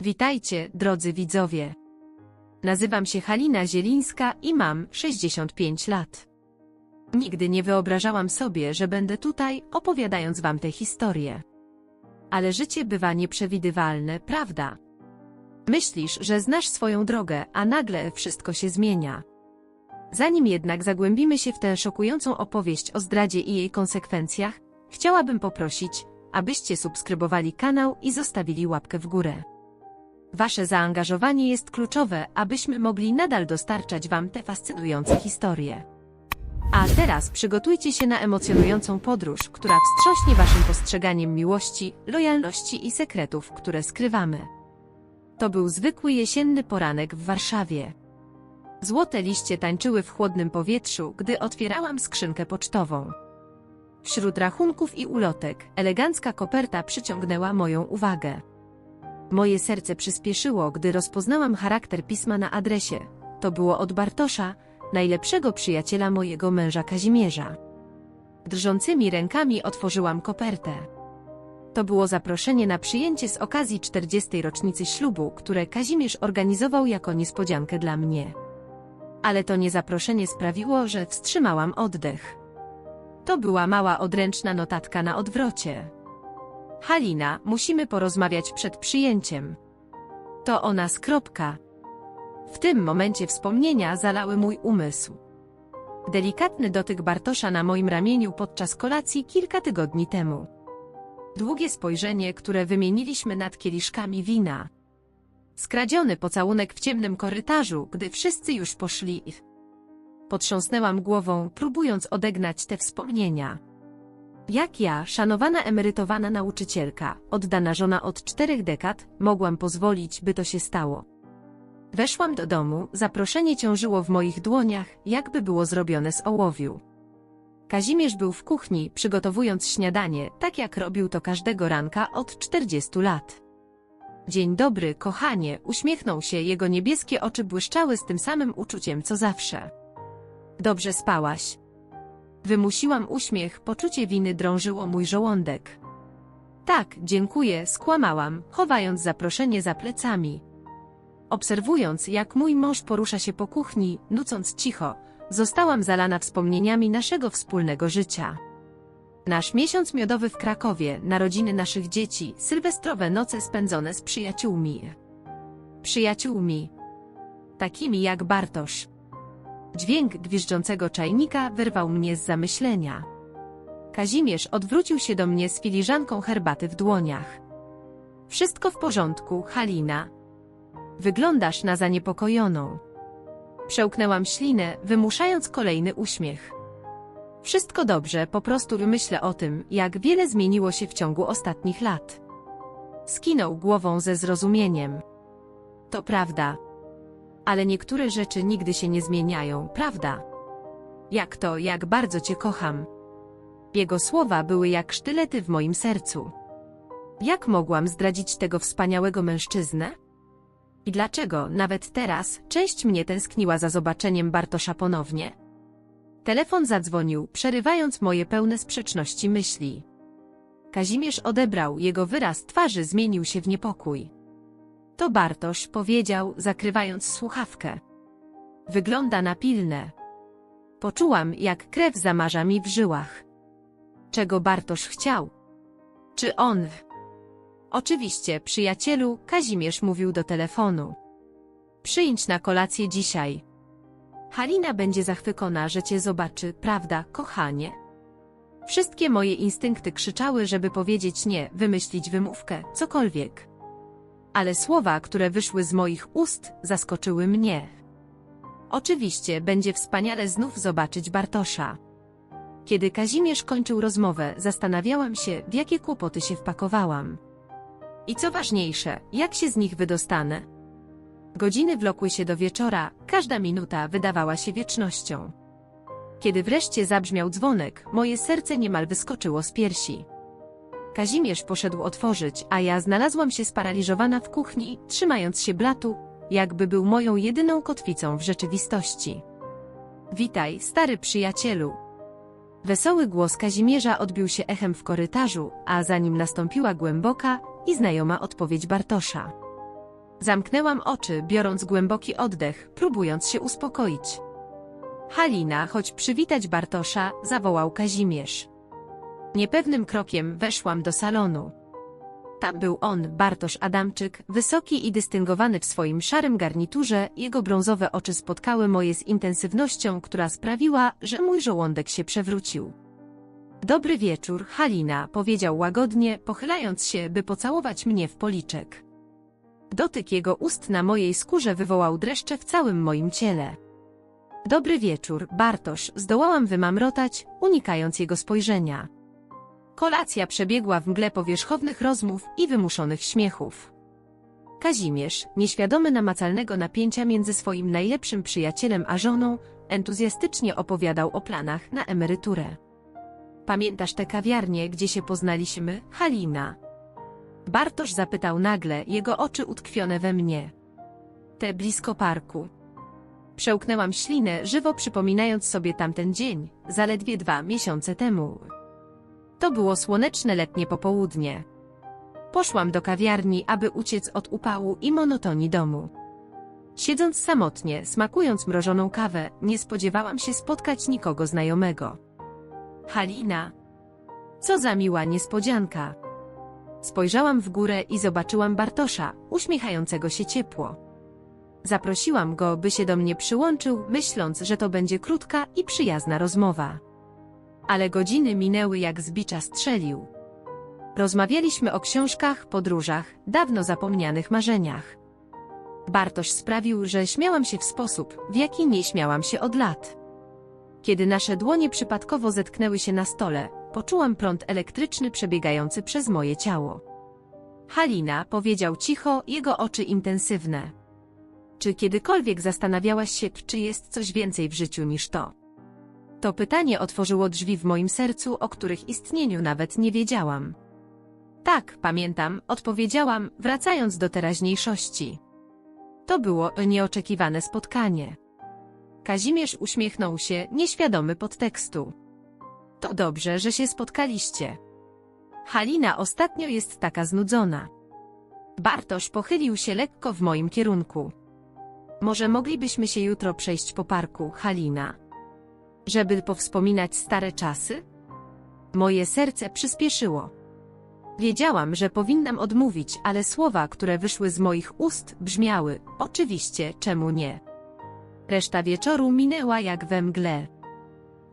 Witajcie, drodzy widzowie. Nazywam się Halina Zielińska i mam 65 lat. Nigdy nie wyobrażałam sobie, że będę tutaj, opowiadając wam tę historię. Ale życie bywa nieprzewidywalne, prawda? Myślisz, że znasz swoją drogę, a nagle wszystko się zmienia. Zanim jednak zagłębimy się w tę szokującą opowieść o zdradzie i jej konsekwencjach, chciałabym poprosić, abyście subskrybowali kanał i zostawili łapkę w górę. Wasze zaangażowanie jest kluczowe, abyśmy mogli nadal dostarczać Wam te fascynujące historie. A teraz przygotujcie się na emocjonującą podróż, która wstrząśnie Waszym postrzeganiem miłości, lojalności i sekretów, które skrywamy. To był zwykły jesienny poranek w Warszawie. Złote liście tańczyły w chłodnym powietrzu, gdy otwierałam skrzynkę pocztową. Wśród rachunków i ulotek, elegancka koperta przyciągnęła moją uwagę. Moje serce przyspieszyło, gdy rozpoznałam charakter pisma na adresie. To było od Bartosza, najlepszego przyjaciela mojego męża Kazimierza. Drżącymi rękami otworzyłam kopertę. To było zaproszenie na przyjęcie z okazji 40. rocznicy ślubu, które Kazimierz organizował jako niespodziankę dla mnie. Ale to nie zaproszenie sprawiło, że wstrzymałam oddech. To była mała odręczna notatka na odwrocie. Halina, musimy porozmawiać przed przyjęciem. To o nas kropka. W tym momencie wspomnienia zalały mój umysł. Delikatny dotyk Bartosza na moim ramieniu podczas kolacji kilka tygodni temu. Długie spojrzenie, które wymieniliśmy nad kieliszkami wina. Skradziony pocałunek w ciemnym korytarzu, gdy wszyscy już poszli. Potrząsnęłam głową, próbując odegnać te wspomnienia. Jak ja, szanowana emerytowana nauczycielka, oddana żona od czterech dekad, mogłam pozwolić, by to się stało? Weszłam do domu, zaproszenie ciążyło w moich dłoniach, jakby było zrobione z ołowiu. Kazimierz był w kuchni, przygotowując śniadanie, tak jak robił to każdego ranka od 40 lat. Dzień dobry, kochanie, uśmiechnął się, jego niebieskie oczy błyszczały z tym samym uczuciem co zawsze. Dobrze spałaś. Wymusiłam uśmiech, poczucie winy drążyło mój żołądek. Tak, dziękuję, skłamałam, chowając zaproszenie za plecami. Obserwując, jak mój mąż porusza się po kuchni, nucąc cicho, zostałam zalana wspomnieniami naszego wspólnego życia. Nasz miesiąc miodowy w Krakowie, narodziny naszych dzieci, sylwestrowe noce spędzone z przyjaciółmi. Przyjaciółmi. Takimi jak Bartosz. Dźwięk gwiżdżącego czajnika wyrwał mnie z zamyślenia. Kazimierz odwrócił się do mnie z filiżanką herbaty w dłoniach. Wszystko w porządku, Halina. Wyglądasz na zaniepokojoną. Przełknęłam ślinę, wymuszając kolejny uśmiech. Wszystko dobrze, po prostu myślę o tym, jak wiele zmieniło się w ciągu ostatnich lat. Skinął głową ze zrozumieniem. To prawda. Ale niektóre rzeczy nigdy się nie zmieniają, prawda? Jak to, jak bardzo cię kocham. Jego słowa były jak sztylety w moim sercu. Jak mogłam zdradzić tego wspaniałego mężczyznę? I dlaczego, nawet teraz, część mnie tęskniła za zobaczeniem Bartosza ponownie? Telefon zadzwonił, przerywając moje pełne sprzeczności myśli. Kazimierz odebrał, jego wyraz twarzy zmienił się w niepokój. To Bartosz, powiedział, zakrywając słuchawkę. Wygląda na pilne. Poczułam, jak krew zamarza mi w żyłach. Czego Bartosz chciał? Czy on? Oczywiście, przyjacielu, Kazimierz mówił do telefonu. Przyjdź na kolację dzisiaj. Halina będzie zachwycona, że cię zobaczy, prawda, kochanie? Wszystkie moje instynkty krzyczały, żeby powiedzieć nie, wymyślić wymówkę, cokolwiek. Ale słowa, które wyszły z moich ust, zaskoczyły mnie. Oczywiście będzie wspaniale znów zobaczyć Bartosza. Kiedy Kazimierz kończył rozmowę, zastanawiałam się, w jakie kłopoty się wpakowałam. I co ważniejsze, jak się z nich wydostanę? Godziny wlokły się do wieczora, każda minuta wydawała się wiecznością. Kiedy wreszcie zabrzmiał dzwonek, moje serce niemal wyskoczyło z piersi. Kazimierz poszedł otworzyć, a ja znalazłam się sparaliżowana w kuchni, trzymając się blatu, jakby był moją jedyną kotwicą w rzeczywistości. Witaj, stary przyjacielu. Wesoły głos Kazimierza odbił się echem w korytarzu, a za nim nastąpiła głęboka i znajoma odpowiedź Bartosza. Zamknęłam oczy, biorąc głęboki oddech, próbując się uspokoić. Halina, choć przywitać Bartosza, zawołał Kazimierz. Niepewnym krokiem weszłam do salonu. Tam był on, Bartosz Adamczyk, wysoki i dystyngowany w swoim szarym garniturze, jego brązowe oczy spotkały moje z intensywnością, która sprawiła, że mój żołądek się przewrócił. Dobry wieczór, Halina, powiedział łagodnie, pochylając się, by pocałować mnie w policzek. Dotyk jego ust na mojej skórze wywołał dreszcze w całym moim ciele. Dobry wieczór, Bartosz, zdołałam wymamrotać, unikając jego spojrzenia. Kolacja przebiegła w mgle powierzchownych rozmów i wymuszonych śmiechów. Kazimierz, nieświadomy namacalnego napięcia między swoim najlepszym przyjacielem a żoną, entuzjastycznie opowiadał o planach na emeryturę. Pamiętasz tę kawiarnię, gdzie się poznaliśmy, Halina? Bartosz zapytał nagle, jego oczy utkwione we mnie. Te blisko parku. Przełknęłam ślinę, żywo przypominając sobie tamten dzień, zaledwie dwa miesiące temu. To było słoneczne letnie popołudnie. Poszłam do kawiarni, aby uciec od upału i monotonii domu. Siedząc samotnie, smakując mrożoną kawę, nie spodziewałam się spotkać nikogo znajomego. Halina. Co za miła niespodzianka. Spojrzałam w górę i zobaczyłam Bartosza, uśmiechającego się ciepło. Zaprosiłam go, by się do mnie przyłączył, myśląc, że to będzie krótka i przyjazna rozmowa. Ale godziny minęły jak z bicza strzelił. Rozmawialiśmy o książkach, podróżach, dawno zapomnianych marzeniach. Bartosz sprawił, że śmiałam się w sposób, w jaki nie śmiałam się od lat. Kiedy nasze dłonie przypadkowo zetknęły się na stole, poczułam prąd elektryczny przebiegający przez moje ciało. Halina powiedział cicho, jego oczy intensywne. Czy kiedykolwiek zastanawiałaś się, czy jest coś więcej w życiu niż to? To pytanie otworzyło drzwi w moim sercu, o których istnieniu nawet nie wiedziałam. Tak, pamiętam, odpowiedziałam, wracając do teraźniejszości. To było nieoczekiwane spotkanie. Kazimierz uśmiechnął się, nieświadomy podtekstu. To dobrze, że się spotkaliście. Halina ostatnio jest taka znudzona. Bartosz pochylił się lekko w moim kierunku. Może moglibyśmy się jutro przejść po parku, Halina? Żeby powspominać stare czasy? Moje serce przyspieszyło. Wiedziałam, że powinnam odmówić, ale słowa, które wyszły z moich ust, brzmiały: Oczywiście, czemu nie? Reszta wieczoru minęła jak we mgle.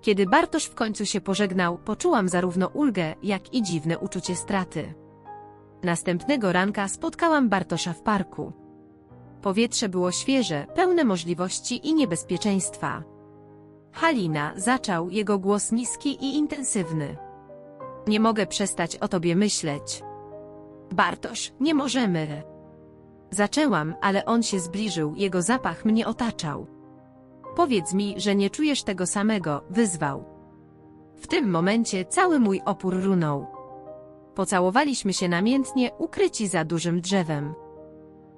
Kiedy Bartosz w końcu się pożegnał, poczułam zarówno ulgę, jak i dziwne uczucie straty. Następnego ranka spotkałam Bartosza w parku. Powietrze było świeże, pełne możliwości i niebezpieczeństwa. Halina zaczął jego głos niski i intensywny. Nie mogę przestać o tobie myśleć. Bartosz, nie możemy. Zaczęłam, ale on się zbliżył, jego zapach mnie otaczał. Powiedz mi, że nie czujesz tego samego, wyzwał. W tym momencie cały mój opór runął. Pocałowaliśmy się namiętnie, ukryci za dużym drzewem.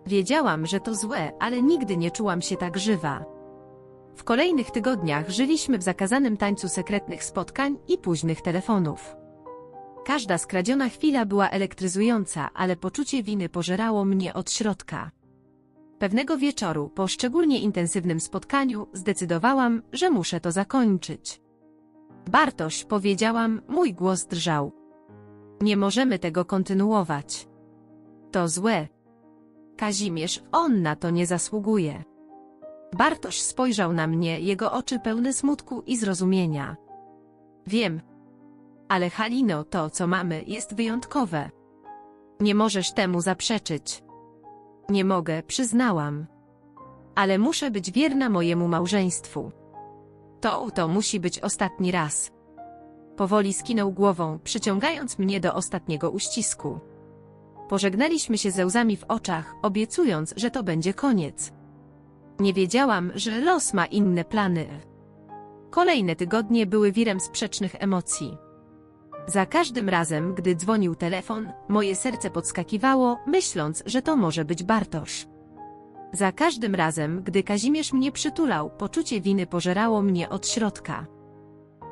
Wiedziałam, że to złe, ale nigdy nie czułam się tak żywa. W kolejnych tygodniach żyliśmy w zakazanym tańcu sekretnych spotkań i późnych telefonów. Każda skradziona chwila była elektryzująca, ale poczucie winy pożerało mnie od środka. Pewnego wieczoru, po szczególnie intensywnym spotkaniu, zdecydowałam, że muszę to zakończyć. Bartosz, powiedziałam, mój głos drżał. Nie możemy tego kontynuować. To złe. Kazimierz, on na to nie zasługuje. Bartosz spojrzał na mnie, jego oczy pełne smutku i zrozumienia. Wiem. Ale Halino, to co mamy, jest wyjątkowe. Nie możesz temu zaprzeczyć. Nie mogę, przyznałam. Ale muszę być wierna mojemu małżeństwu. To, to musi być ostatni raz. Powoli skinął głową, przyciągając mnie do ostatniego uścisku. Pożegnaliśmy się ze łzami w oczach, obiecując, że to będzie koniec. Nie wiedziałam, że los ma inne plany. Kolejne tygodnie były wirem sprzecznych emocji. Za każdym razem, gdy dzwonił telefon, moje serce podskakiwało, myśląc, że to może być Bartosz. Za każdym razem, gdy Kazimierz mnie przytulał, poczucie winy pożerało mnie od środka.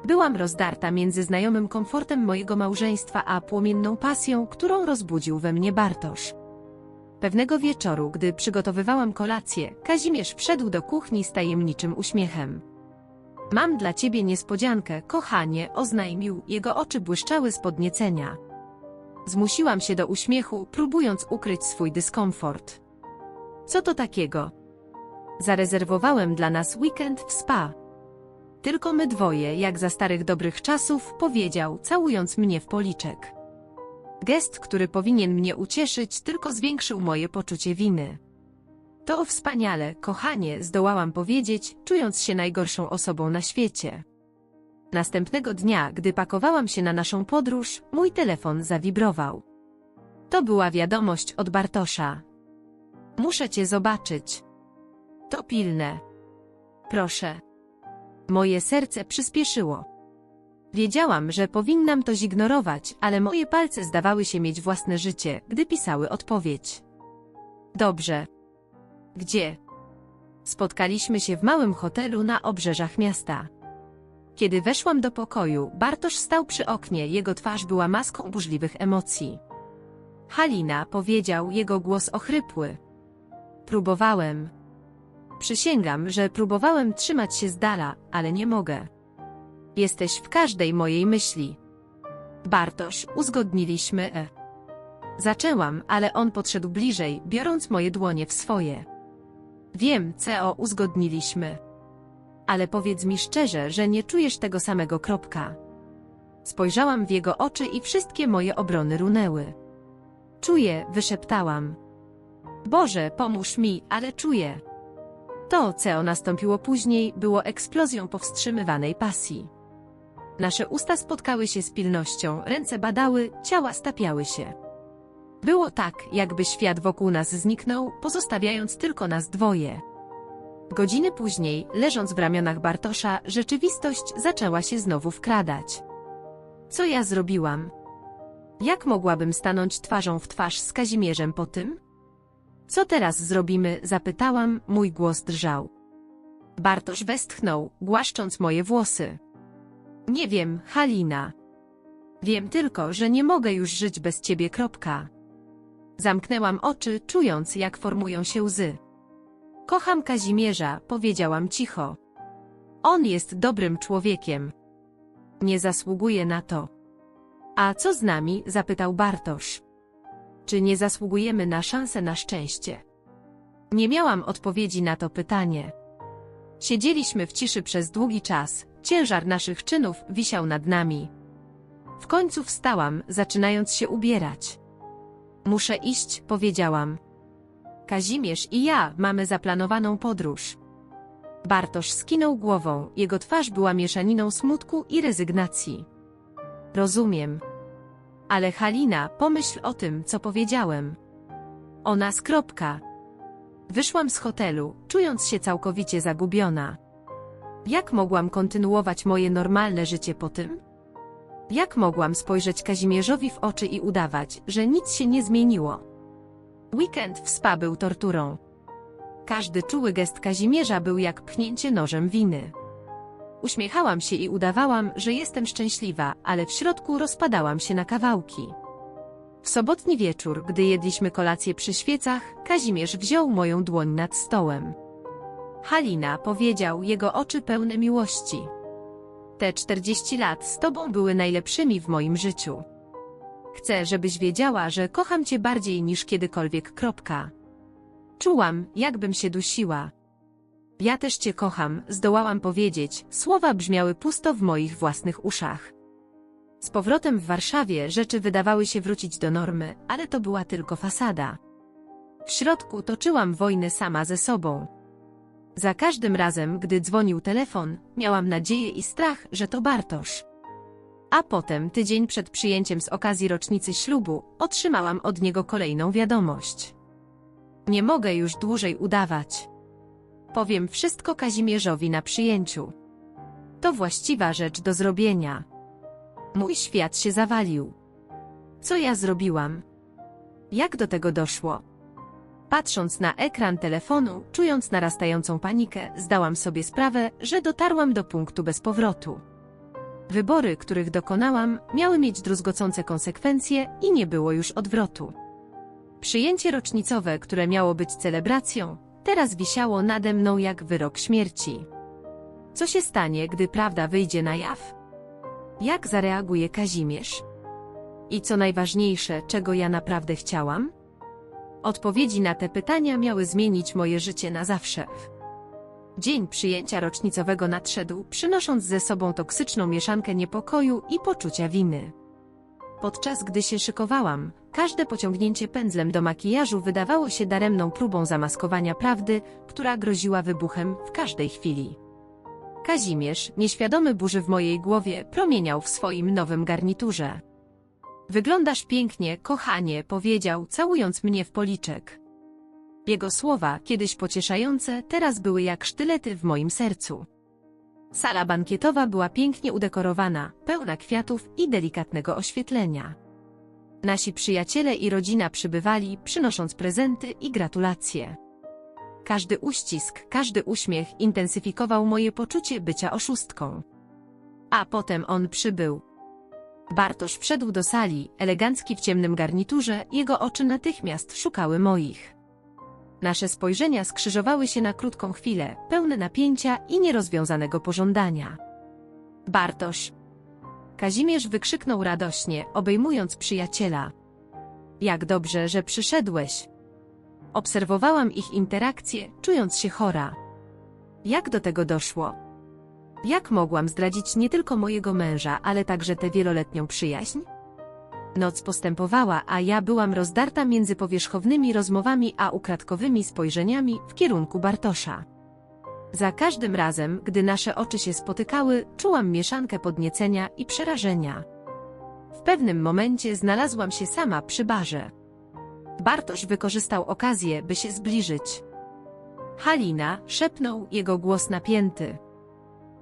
Byłam rozdarta między znajomym komfortem mojego małżeństwa a płomienną pasją, którą rozbudził we mnie Bartosz. Pewnego wieczoru, gdy przygotowywałam kolację, Kazimierz wszedł do kuchni z tajemniczym uśmiechem. Mam dla ciebie niespodziankę, kochanie, oznajmił, jego oczy błyszczały z podniecenia. Zmusiłam się do uśmiechu, próbując ukryć swój dyskomfort. Co to takiego? Zarezerwowałem dla nas weekend w spa. Tylko my dwoje, jak za starych dobrych czasów, powiedział, całując mnie w policzek. Gest, który powinien mnie ucieszyć, tylko zwiększył moje poczucie winy. To wspaniale, kochanie, zdołałam powiedzieć, czując się najgorszą osobą na świecie. Następnego dnia, gdy pakowałam się na naszą podróż, mój telefon zawibrował. To była wiadomość od Bartosza. Muszę cię zobaczyć. To pilne. Proszę. Moje serce przyspieszyło. Wiedziałam, że powinnam to zignorować, ale moje palce zdawały się mieć własne życie, gdy pisały odpowiedź. Dobrze. Gdzie? Spotkaliśmy się w małym hotelu na obrzeżach miasta. Kiedy weszłam do pokoju, Bartosz stał przy oknie, jego twarz była maską burzliwych emocji. Halina, powiedział, jego głos ochrypły. Próbowałem. Przysięgam, że próbowałem trzymać się z dala, ale nie mogę. Jesteś w każdej mojej myśli. Bartosz, uzgodniliśmy e. Zaczęłam, ale on podszedł bliżej, biorąc moje dłonie w swoje. Wiem, co uzgodniliśmy. Ale powiedz mi szczerze, że nie czujesz tego samego kropka. Spojrzałam w jego oczy i wszystkie moje obrony runęły. Czuję, wyszeptałam. Boże, pomóż mi, ale czuję. To, co nastąpiło później, było eksplozją powstrzymywanej pasji. Nasze usta spotkały się z pilnością, ręce badały, ciała stapiały się. Było tak, jakby świat wokół nas zniknął, pozostawiając tylko nas dwoje. Godziny później, leżąc w ramionach Bartosza, rzeczywistość zaczęła się znowu wkradać. Co ja zrobiłam? Jak mogłabym stanąć twarzą w twarz z Kazimierzem po tym? Co teraz zrobimy? zapytałam, mój głos drżał. Bartosz westchnął, głaszcząc moje włosy. Nie wiem, Halina. Wiem tylko, że nie mogę już żyć bez ciebie. Kropka. Zamknęłam oczy, czując, jak formują się łzy. Kocham Kazimierza, powiedziałam cicho. On jest dobrym człowiekiem. Nie zasługuje na to. A co z nami? zapytał Bartosz. Czy nie zasługujemy na szansę na szczęście? Nie miałam odpowiedzi na to pytanie. Siedzieliśmy w ciszy przez długi czas, ciężar naszych czynów wisiał nad nami. W końcu wstałam, zaczynając się ubierać. Muszę iść, powiedziałam. Kazimierz i ja mamy zaplanowaną podróż. Bartosz skinął głową, jego twarz była mieszaniną smutku i rezygnacji. Rozumiem. Ale Halina, pomyśl o tym, co powiedziałem. O nas kropka. Wyszłam z hotelu, czując się całkowicie zagubiona. Jak mogłam kontynuować moje normalne życie po tym? Jak mogłam spojrzeć Kazimierzowi w oczy i udawać, że nic się nie zmieniło? Weekend w spa był torturą. Każdy czuły gest Kazimierza był jak pchnięcie nożem winy. Uśmiechałam się i udawałam, że jestem szczęśliwa, ale w środku rozpadałam się na kawałki. W sobotni wieczór, gdy jedliśmy kolację przy świecach, Kazimierz wziął moją dłoń nad stołem. Halina, powiedział, jego oczy pełne miłości. Te 40 lat z tobą były najlepszymi w moim życiu. Chcę, żebyś wiedziała, że kocham cię bardziej niż kiedykolwiek. Kropka. Czułam, jakbym się dusiła. Ja też cię kocham, zdołałam powiedzieć, słowa brzmiały pusto w moich własnych uszach. Z powrotem w Warszawie rzeczy wydawały się wrócić do normy, ale to była tylko fasada. W środku toczyłam wojnę sama ze sobą. Za każdym razem, gdy dzwonił telefon, miałam nadzieję i strach, że to Bartosz. A potem, tydzień przed przyjęciem z okazji rocznicy ślubu, otrzymałam od niego kolejną wiadomość. Nie mogę już dłużej udawać. Powiem wszystko Kazimierzowi na przyjęciu. To właściwa rzecz do zrobienia. Mój świat się zawalił. Co ja zrobiłam? Jak do tego doszło? Patrząc na ekran telefonu, czując narastającą panikę, zdałam sobie sprawę, że dotarłam do punktu bez powrotu. Wybory, których dokonałam, miały mieć druzgocące konsekwencje i nie było już odwrotu. Przyjęcie rocznicowe, które miało być celebracją, teraz wisiało nade mną jak wyrok śmierci. Co się stanie, gdy prawda wyjdzie na jaw? Jak zareaguje Kazimierz? I co najważniejsze, czego ja naprawdę chciałam? Odpowiedzi na te pytania miały zmienić moje życie na zawsze. Dzień przyjęcia rocznicowego nadszedł, przynosząc ze sobą toksyczną mieszankę niepokoju i poczucia winy. Podczas gdy się szykowałam, każde pociągnięcie pędzlem do makijażu wydawało się daremną próbą zamaskowania prawdy, która groziła wybuchem w każdej chwili. Kazimierz, nieświadomy burzy w mojej głowie, promieniał w swoim nowym garniturze. Wyglądasz pięknie, kochanie, powiedział, całując mnie w policzek. Jego słowa, kiedyś pocieszające, teraz były jak sztylety w moim sercu. Sala bankietowa była pięknie udekorowana, pełna kwiatów i delikatnego oświetlenia. Nasi przyjaciele i rodzina przybywali, przynosząc prezenty i gratulacje. Każdy uścisk, każdy uśmiech intensyfikował moje poczucie bycia oszustką. A potem on przybył. Bartosz wszedł do sali, elegancki w ciemnym garniturze, jego oczy natychmiast szukały moich. Nasze spojrzenia skrzyżowały się na krótką chwilę, pełne napięcia i nierozwiązanego pożądania. Bartosz. Kazimierz wykrzyknął radośnie, obejmując przyjaciela. Jak dobrze, że przyszedłeś. Obserwowałam ich interakcje, czując się chora. Jak do tego doszło? Jak mogłam zdradzić nie tylko mojego męża, ale także tę wieloletnią przyjaźń? Noc postępowała, a ja byłam rozdarta między powierzchownymi rozmowami a ukradkowymi spojrzeniami w kierunku Bartosza. Za każdym razem, gdy nasze oczy się spotykały, czułam mieszankę podniecenia i przerażenia. W pewnym momencie znalazłam się sama przy barze. Bartosz wykorzystał okazję, by się zbliżyć. Halina, szepnął jego głos napięty.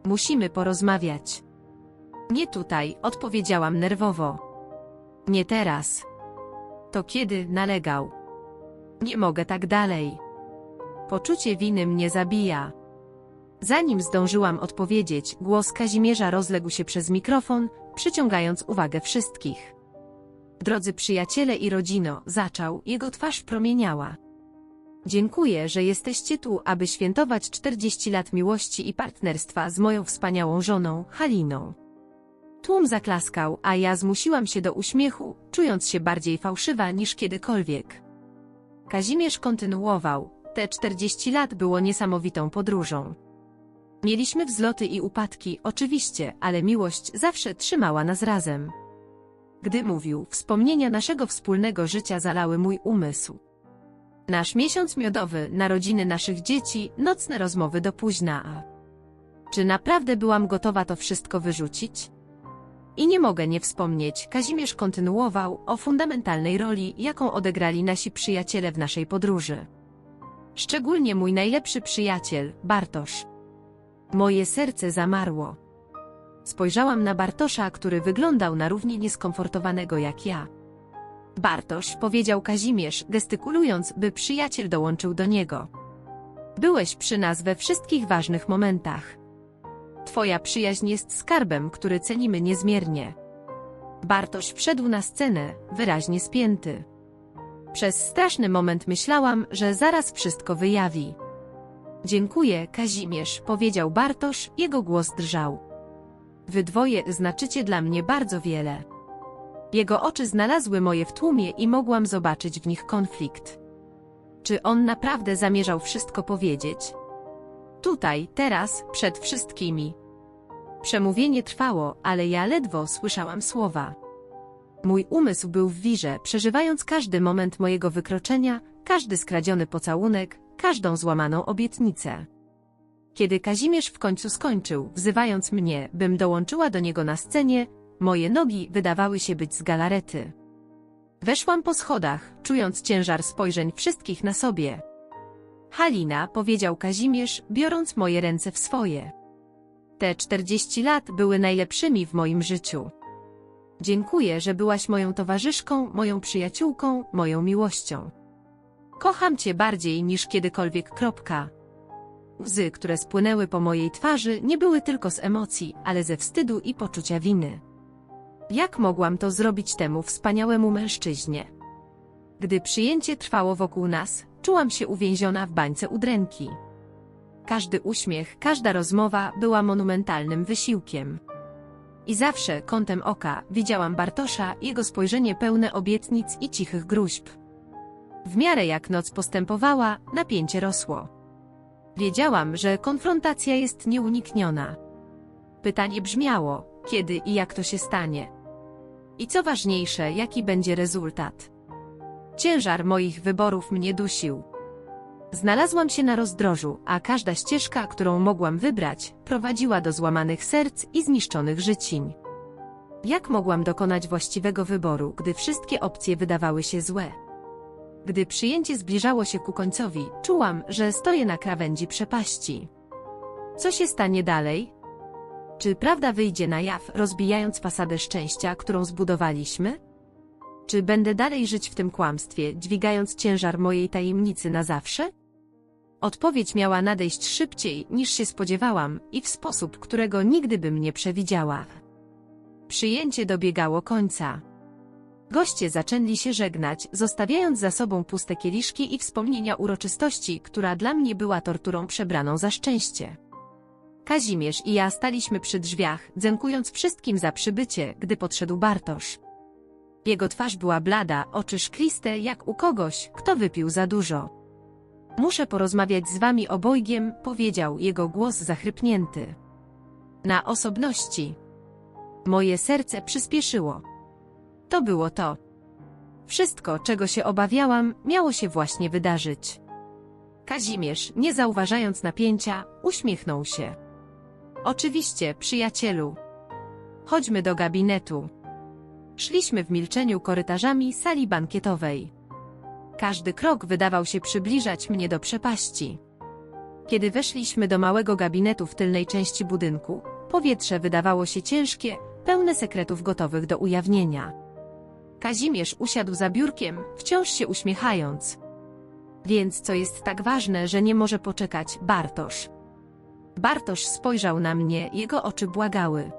Musimy porozmawiać. Nie tutaj, odpowiedziałam nerwowo. Nie teraz. To kiedy nalegał. Nie mogę tak dalej. Poczucie winy mnie zabija. Zanim zdążyłam odpowiedzieć, głos Kazimierza rozległ się przez mikrofon, przyciągając uwagę wszystkich. Drodzy przyjaciele i rodzino, zaczął, jego twarz promieniała. Dziękuję, że jesteście tu, aby świętować 40 lat miłości i partnerstwa z moją wspaniałą żoną, Haliną. Tłum zaklaskał, a ja zmusiłam się do uśmiechu, czując się bardziej fałszywa niż kiedykolwiek. Kazimierz kontynuował, te 40 lat było niesamowitą podróżą. Mieliśmy wzloty i upadki, oczywiście, ale miłość zawsze trzymała nas razem. Gdy mówił, wspomnienia naszego wspólnego życia zalały mój umysł. Nasz miesiąc miodowy, narodziny naszych dzieci, nocne rozmowy do późna. Czy naprawdę byłam gotowa to wszystko wyrzucić? I nie mogę nie wspomnieć, Kazimierz kontynuował, o fundamentalnej roli, jaką odegrali nasi przyjaciele w naszej podróży. Szczególnie mój najlepszy przyjaciel, Bartosz. Moje serce zamarło. Spojrzałam na Bartosza, który wyglądał na równie nieskomfortowanego jak ja. Bartosz, powiedział Kazimierz, gestykulując, by przyjaciel dołączył do niego. Byłeś przy nas we wszystkich ważnych momentach. Twoja przyjaźń jest skarbem, który cenimy niezmiernie. Bartosz wszedł na scenę, wyraźnie spięty. Przez straszny moment myślałam, że zaraz wszystko wyjawi. Dziękuję, Kazimierz, powiedział Bartosz, jego głos drżał. Wy dwoje znaczycie dla mnie bardzo wiele. Jego oczy znalazły moje w tłumie i mogłam zobaczyć w nich konflikt. Czy on naprawdę zamierzał wszystko powiedzieć? Tutaj, teraz, przed wszystkimi. Przemówienie trwało, ale ja ledwo słyszałam słowa. Mój umysł był w wirze, przeżywając każdy moment mojego wykroczenia, każdy skradziony pocałunek, każdą złamaną obietnicę. Kiedy Kazimierz w końcu skończył, wzywając mnie, bym dołączyła do niego na scenie, moje nogi wydawały się być z galarety. Weszłam po schodach, czując ciężar spojrzeń wszystkich na sobie. Halina, powiedział Kazimierz, biorąc moje ręce w swoje. Te 40 lat były najlepszymi w moim życiu. Dziękuję, że byłaś moją towarzyszką, moją przyjaciółką, moją miłością. Kocham cię bardziej niż kiedykolwiek. Kropka. Łzy, które spłynęły po mojej twarzy, nie były tylko z emocji, ale ze wstydu i poczucia winy. Jak mogłam to zrobić temu wspaniałemu mężczyźnie? Gdy przyjęcie trwało wokół nas, czułam się uwięziona w bańce udręki. Każdy uśmiech, każda rozmowa była monumentalnym wysiłkiem. I zawsze kątem oka widziałam Bartosza, jego spojrzenie pełne obietnic i cichych gruźb. W miarę jak noc postępowała, napięcie rosło. Wiedziałam, że konfrontacja jest nieunikniona. Pytanie brzmiało, kiedy i jak to się stanie. I co ważniejsze, jaki będzie rezultat. Ciężar moich wyborów mnie dusił. Znalazłam się na rozdrożu, a każda ścieżka, którą mogłam wybrać, prowadziła do złamanych serc i zniszczonych życiń. Jak mogłam dokonać właściwego wyboru, gdy wszystkie opcje wydawały się złe? Gdy przyjęcie zbliżało się ku końcowi, czułam, że stoję na krawędzi przepaści. Co się stanie dalej? Czy prawda wyjdzie na jaw, rozbijając fasadę szczęścia, którą zbudowaliśmy? Czy będę dalej żyć w tym kłamstwie, dźwigając ciężar mojej tajemnicy na zawsze? Odpowiedź miała nadejść szybciej, niż się spodziewałam i w sposób, którego nigdy bym nie przewidziała. Przyjęcie dobiegało końca. Goście zaczęli się żegnać, zostawiając za sobą puste kieliszki i wspomnienia uroczystości, która dla mnie była torturą przebraną za szczęście. Kazimierz i ja staliśmy przy drzwiach, dziękując wszystkim za przybycie, gdy podszedł Bartosz. Jego twarz była blada, oczy szkliste jak u kogoś, kto wypił za dużo. Muszę porozmawiać z wami obojgiem, powiedział jego głos zachrypnięty. Na osobności. Moje serce przyspieszyło. To było to. Wszystko, czego się obawiałam, miało się właśnie wydarzyć. Kazimierz, nie zauważając napięcia, uśmiechnął się. Oczywiście, przyjacielu. Chodźmy do gabinetu. Szliśmy w milczeniu korytarzami sali bankietowej. Każdy krok wydawał się przybliżać mnie do przepaści. Kiedy weszliśmy do małego gabinetu w tylnej części budynku, powietrze wydawało się ciężkie, pełne sekretów gotowych do ujawnienia. Kazimierz usiadł za biurkiem, wciąż się uśmiechając. Więc co jest tak ważne, że nie może poczekać, Bartosz? Bartosz spojrzał na mnie, jego oczy błagały.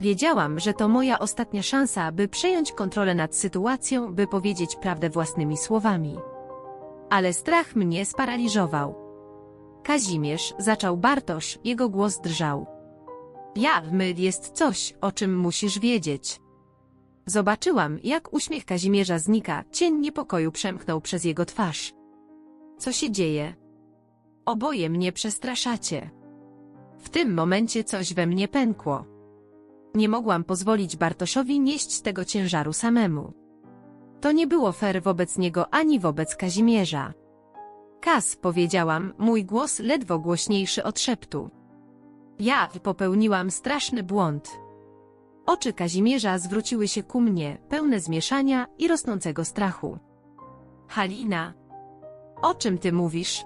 Wiedziałam, że to moja ostatnia szansa, by przejąć kontrolę nad sytuacją, by powiedzieć prawdę własnymi słowami. Ale strach mnie sparaliżował. Kazimierz, zaczął Bartosz, jego głos drżał. Ja, my jest coś, o czym musisz wiedzieć. Zobaczyłam, jak uśmiech Kazimierza znika, cień niepokoju przemknął przez jego twarz. Co się dzieje? Oboje mnie przestraszacie. W tym momencie coś we mnie pękło. Nie mogłam pozwolić Bartoszowi nieść tego ciężaru samemu. To nie było fair wobec niego ani wobec Kazimierza. Kas, powiedziałam, mój głos ledwo głośniejszy od szeptu. Ja popełniłam straszny błąd. Oczy Kazimierza zwróciły się ku mnie, pełne zmieszania i rosnącego strachu. Halina. O czym ty mówisz?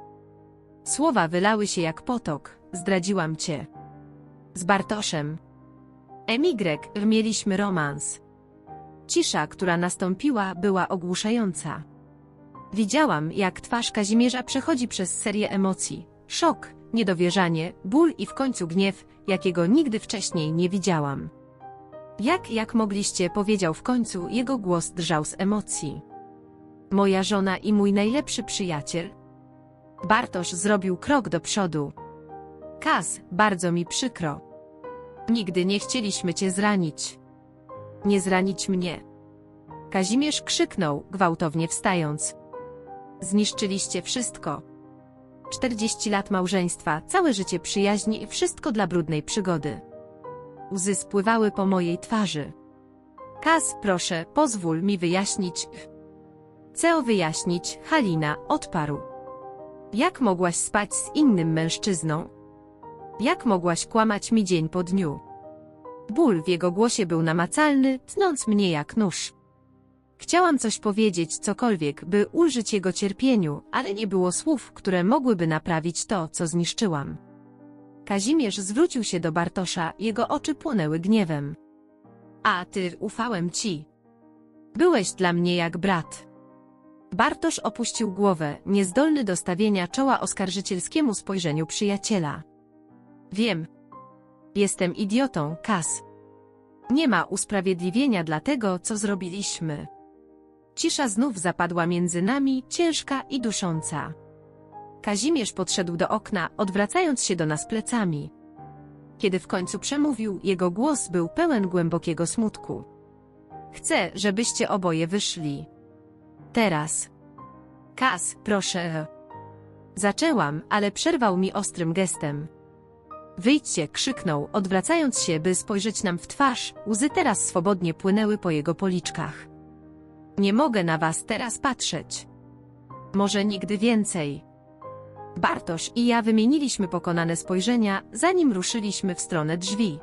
Słowa wylały się jak potok, zdradziłam cię. Z Bartoszem. Emigrek, mieliśmy romans. Cisza, która nastąpiła, była ogłuszająca. Widziałam, jak twarz Kazimierza przechodzi przez serię emocji. Szok, niedowierzanie, ból i w końcu gniew, jakiego nigdy wcześniej nie widziałam. Jak, jak mogliście, powiedział w końcu, jego głos drżał z emocji. Moja żona i mój najlepszy przyjaciel. Bartosz zrobił krok do przodu. Kas, bardzo mi przykro. Nigdy nie chcieliśmy cię zranić. Nie zranić mnie. Kazimierz krzyknął, gwałtownie wstając. Zniszczyliście wszystko. 40 lat małżeństwa, całe życie przyjaźni i wszystko dla brudnej przygody. Łzy spływały po mojej twarzy. Kas, proszę, pozwól mi wyjaśnić. Co wyjaśnić, Halina, odparł. Jak mogłaś spać z innym mężczyzną? Jak mogłaś kłamać mi dzień po dniu? Ból w jego głosie był namacalny, tnąc mnie jak nóż. Chciałam coś powiedzieć, cokolwiek, by ulżyć jego cierpieniu, ale nie było słów, które mogłyby naprawić to, co zniszczyłam. Kazimierz zwrócił się do Bartosza, jego oczy płonęły gniewem. A ty, ufałem ci. Byłeś dla mnie jak brat. Bartosz opuścił głowę, niezdolny do stawienia czoła oskarżycielskiemu spojrzeniu przyjaciela. Wiem. Jestem idiotą, Kas. Nie ma usprawiedliwienia dla tego, co zrobiliśmy. Cisza znów zapadła między nami, ciężka i dusząca. Kazimierz podszedł do okna, odwracając się do nas plecami. Kiedy w końcu przemówił, jego głos był pełen głębokiego smutku. Chcę, żebyście oboje wyszli. Teraz. Kas, proszę. Zaczęłam, ale przerwał mi ostrym gestem. Wyjdźcie, krzyknął, odwracając się, by spojrzeć nam w twarz. Łzy teraz swobodnie płynęły po jego policzkach. Nie mogę na was teraz patrzeć. Może nigdy więcej. Bartosz i ja wymieniliśmy pokonane spojrzenia, zanim ruszyliśmy w stronę drzwi.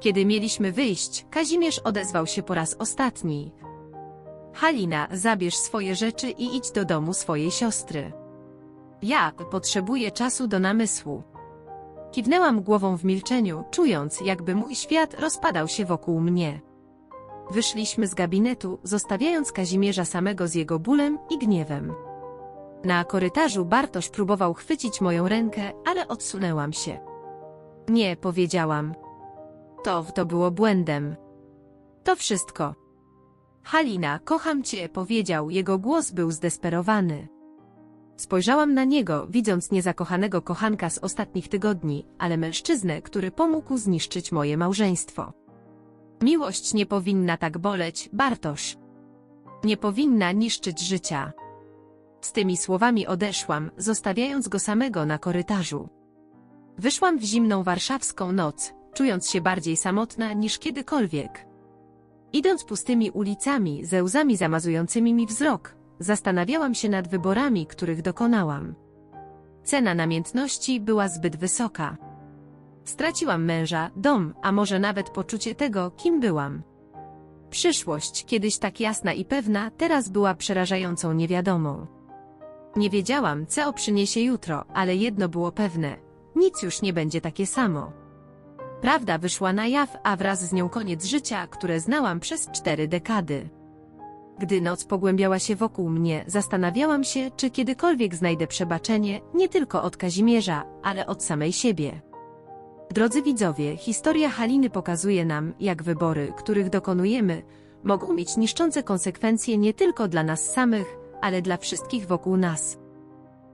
Kiedy mieliśmy wyjść, Kazimierz odezwał się po raz ostatni. Halina, zabierz swoje rzeczy i idź do domu swojej siostry. Ja potrzebuję czasu do namysłu. Kiwnęłam głową w milczeniu, czując, jakby mój świat rozpadał się wokół mnie. Wyszliśmy z gabinetu, zostawiając Kazimierza samego z jego bólem i gniewem. Na korytarzu Bartosz próbował chwycić moją rękę, ale odsunęłam się. Nie, powiedziałam. To, to było błędem. To wszystko. Halina, kocham cię, powiedział, jego głos był zdesperowany. Spojrzałam na niego, widząc niezakochanego kochanka z ostatnich tygodni, ale mężczyznę, który pomógł zniszczyć moje małżeństwo. Miłość nie powinna tak boleć, Bartosz. Nie powinna niszczyć życia. Z tymi słowami odeszłam, zostawiając go samego na korytarzu. Wyszłam w zimną warszawską noc, czując się bardziej samotna niż kiedykolwiek. Idąc pustymi ulicami, ze łzami zamazującymi mi wzrok, zastanawiałam się nad wyborami, których dokonałam. Cena namiętności była zbyt wysoka. Straciłam męża, dom, a może nawet poczucie tego, kim byłam. Przyszłość, kiedyś tak jasna i pewna, teraz była przerażającą niewiadomą. Nie wiedziałam, co przyniesie jutro, ale jedno było pewne. Nic już nie będzie takie samo. Prawda wyszła na jaw, a wraz z nią koniec życia, które znałam przez cztery dekady. Gdy noc pogłębiała się wokół mnie, zastanawiałam się, czy kiedykolwiek znajdę przebaczenie, nie tylko od Kazimierza, ale od samej siebie. Drodzy widzowie, historia Haliny pokazuje nam, jak wybory, których dokonujemy, mogą mieć niszczące konsekwencje nie tylko dla nas samych, ale dla wszystkich wokół nas.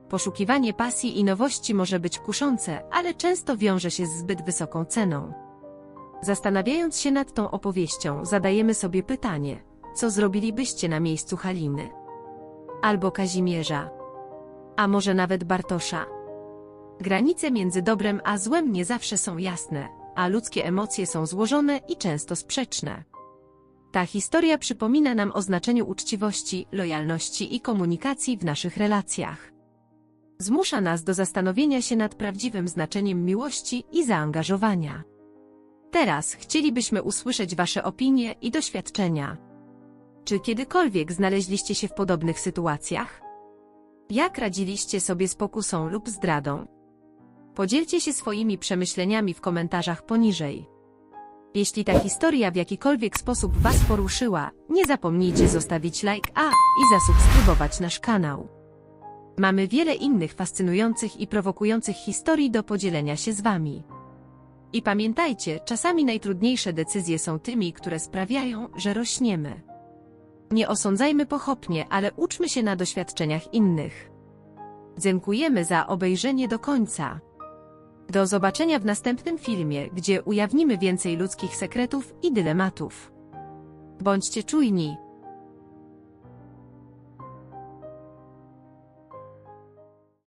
Poszukiwanie pasji i nowości może być kuszące, ale często wiąże się z zbyt wysoką ceną. Zastanawiając się nad tą opowieścią, zadajemy sobie pytanie, co zrobilibyście na miejscu Haliny? Albo Kazimierza? A może nawet Bartosza? Granice między dobrem a złem nie zawsze są jasne, a ludzkie emocje są złożone i często sprzeczne. Ta historia przypomina nam o znaczeniu uczciwości, lojalności i komunikacji w naszych relacjach. Zmusza nas do zastanowienia się nad prawdziwym znaczeniem miłości i zaangażowania. Teraz chcielibyśmy usłyszeć Wasze opinie i doświadczenia. Czy kiedykolwiek znaleźliście się w podobnych sytuacjach? Jak radziliście sobie z pokusą lub zdradą? Podzielcie się swoimi przemyśleniami w komentarzach poniżej. Jeśli ta historia w jakikolwiek sposób Was poruszyła, nie zapomnijcie zostawić like a i zasubskrybować nasz kanał. Mamy wiele innych fascynujących i prowokujących historii do podzielenia się z Wami. I pamiętajcie, czasami najtrudniejsze decyzje są tymi, które sprawiają, że rośniemy. Nie osądzajmy pochopnie, ale uczmy się na doświadczeniach innych. Dziękujemy za obejrzenie do końca. Do zobaczenia w następnym filmie, gdzie ujawnimy więcej ludzkich sekretów i dylematów. Bądźcie czujni,